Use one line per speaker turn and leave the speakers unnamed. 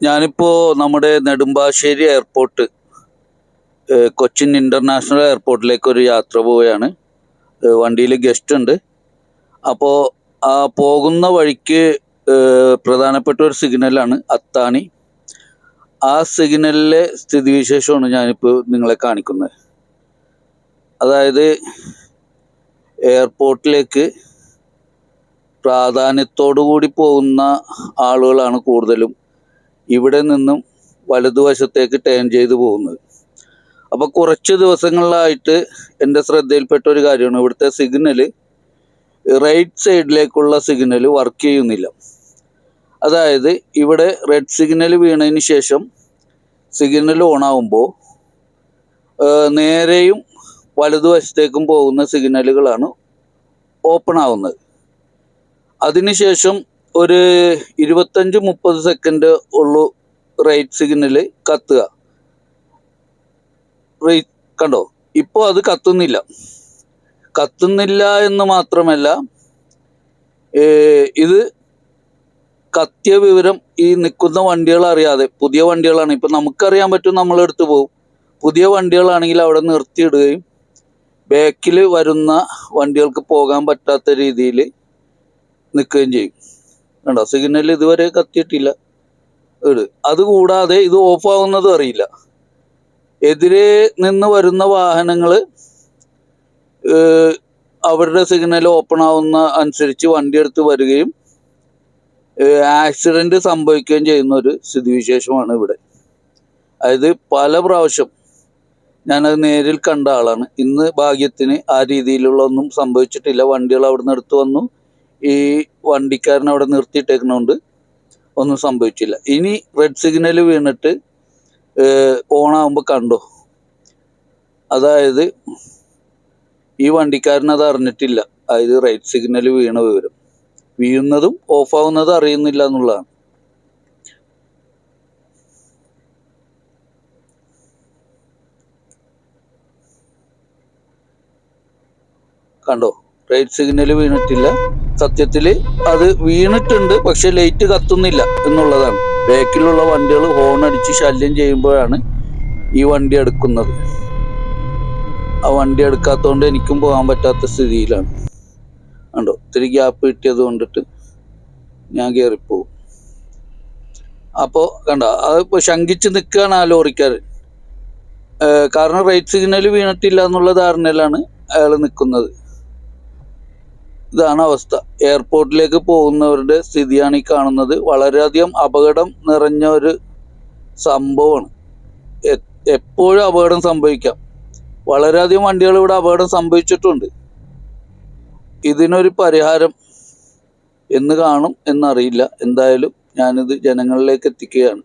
ഞാനിപ്പോൾ നമ്മുടെ Nedumbassery airport Cochin international എയർപോർട്ടിലേക്ക് ഒരു യാത്ര പോവുകയാണ്. വണ്ടിയിൽ ഗസ്റ്റ് ഉണ്ട്. അപ്പോൾ ആ പോകുന്ന വഴിക്ക് പ്രധാനപ്പെട്ട ഒരു സിഗ്നലാണ് അത്താണി. ആ സിഗ്നലിലെ സ്ഥിതിവിശേഷമാണ് ഞാനിപ്പോൾ നിങ്ങളെ കാണിക്കുന്നത്. അതായത് എയർപോർട്ടിലേക്ക് പ്രാധാന്യത്തോടു കൂടി പോകുന്ന ആളുകളാണ് കൂടുതലും. ഇവിടെ നിന്നും വലതുവശത്തേക്ക് ടേൺ ചെയ്തു പോകുന്നത്. അപ്പോൾ കുറച്ച് ദിവസങ്ങളിലായിട്ട് എന്റെ ശ്രദ്ധയിൽപ്പെട്ട ഒരു കാര്യമാണ്. ഇവിടുത്തെ സിഗ്നൽ റൈറ്റ് സൈഡിലേക്കുള്ള സിഗ്നൽ വർക്ക് ചെയ്യുന്നില്ല. അതായത് ഇവിടെ റെഡ് സിഗ്നൽ വീണതിന് ശേഷം സിഗ്നൽ ഓൺ ആവുമ്പോൾ നേരെയും വലതുവശത്തേക്കും പോകുന്ന സിഗ്നലുകളാണ് ഓപ്പൺ ആവുന്നത്. അതിനുശേഷം ഒരു ഇരുപത്തഞ്ച് മുപ്പത് സെക്കൻഡ് ഉള്ളു റൈറ്റ് സിഗ്നൽ കത്തുക. കണ്ടോ? ഇപ്പോൾ അത് കത്തുന്നില്ല. കത്തുന്നില്ല എന്ന് മാത്രമല്ല ഇത് കത്തിയ വിവരം ഈ നിൽക്കുന്ന വണ്ടികൾ അറിയാതെ പുതിയ വണ്ടികളാണ്. ഇപ്പം നമുക്കറിയാൻ പറ്റും നമ്മളെടുത്ത് പോകും. പുതിയ വണ്ടികളാണെങ്കിൽ അവിടെ നിർത്തിയിടുകയും ബാക്കിൽ വരുന്ന വണ്ടികൾക്ക് പോകാൻ പറ്റാത്ത രീതിയിൽ നിൽക്കുകയും ചെയ്യും. കണ്ടോ? സിഗ്നൽ ഇതുവരെ കത്തിയിട്ടില്ല. അതുകൂടാതെ ഇത് ഓഫ് ആവുന്നതും അറിയില്ല. എതിരെ നിന്ന് വരുന്ന വാഹനങ്ങൾ അവരുടെ സിഗ്നൽ ഓപ്പൺ ആവുന്ന അനുസരിച്ച് വണ്ടി എടുത്ത് വരികയും ആക്സിഡന്റ് സംഭവിക്കുകയും ചെയ്യുന്ന ഒരു സ്ഥിതിവിശേഷമാണ് ഇവിടെ. അതായത് പല പ്രാവശ്യം ഞാനത് നേരിൽ കണ്ട ആളാണ്. ഇന്ന് ഭാഗ്യത്തിന് ആ രീതിയിലുള്ള ഒന്നും സംഭവിച്ചിട്ടില്ല. വണ്ടികൾ അവിടെ നിന്ന് എടുത്തു വന്നു. ഈ വണ്ടിക്കാരൻ അവിടെ നിർത്തിയിട്ടേക്കണോണ്ട് ഒന്നും സംഭവിച്ചില്ല. ഇനി റെഡ് സിഗ്നൽ വീണിട്ട് ഓണാകുമ്പോൾ കണ്ടോ? അതായത് ഈ വണ്ടിക്കാരൻ അത് അറിഞ്ഞിട്ടില്ല. അതായത് റൈറ്റ് സിഗ്നൽ വീണ വിവരം. വീഴുന്നതും ഓഫാവുന്നതും അറിയുന്നില്ല എന്നുള്ളതാണ്. കണ്ടോ? റൈറ്റ് സിഗ്നൽ വീണിട്ടില്ല. സത്യത്തിൽ അത് വീണിട്ടുണ്ട് പക്ഷെ ലൈറ്റ് കത്തുന്നില്ല എന്നുള്ളതാണ്. ബാക്കിലുള്ള വണ്ടികൾ ഹോൺ അടിച്ച് ശല്യം ചെയ്യുമ്പോഴാണ് ഈ വണ്ടി എടുക്കുന്നത്. ആ വണ്ടി എടുക്കാത്തതുകൊണ്ട് എനിക്കും പോകാൻ പറ്റാത്ത സ്ഥിതിയിലാണ്. കണ്ടോ? ഇത്തിരി ഗ്യാപ്പ് കിട്ടിയത് കൊണ്ടിട്ട് ഞാൻ കയറിപ്പോവും അപ്പോൾ കണ്ടോ? അതിപ്പോൾ ശങ്കിച്ച് നിൽക്കുകയാണ് ആ ലോറിക്കാരൻ ഏഹ് കാരണം റൈറ്റ് സിഗ്നൽ വീണിട്ടില്ല എന്നുള്ള ധാരണയിലാണ് അയാൾ നിൽക്കുന്നത് ഇതാണ് അവസ്ഥ. എയർപോർട്ടിലേക്ക് പോകുന്നവരുടെ സ്ഥിതിയാണ് ഈ കാണുന്നത്. വളരെയധികം അപകടം നിറഞ്ഞ ഒരു സംഭവമാണ്. എപ്പോഴും അപകടം സംഭവിക്കാം. വളരെയധികം വണ്ടികൾ ഇവിടെ അപകടം സംഭവിച്ചിട്ടുണ്ട്. ഇതിനൊരു പരിഹാരം എന്ന് കാണും എന്നറിയില്ല. എന്തായാലും ഞാനിത് ജനങ്ങളിലേക്ക് എത്തിക്കുകയാണ്.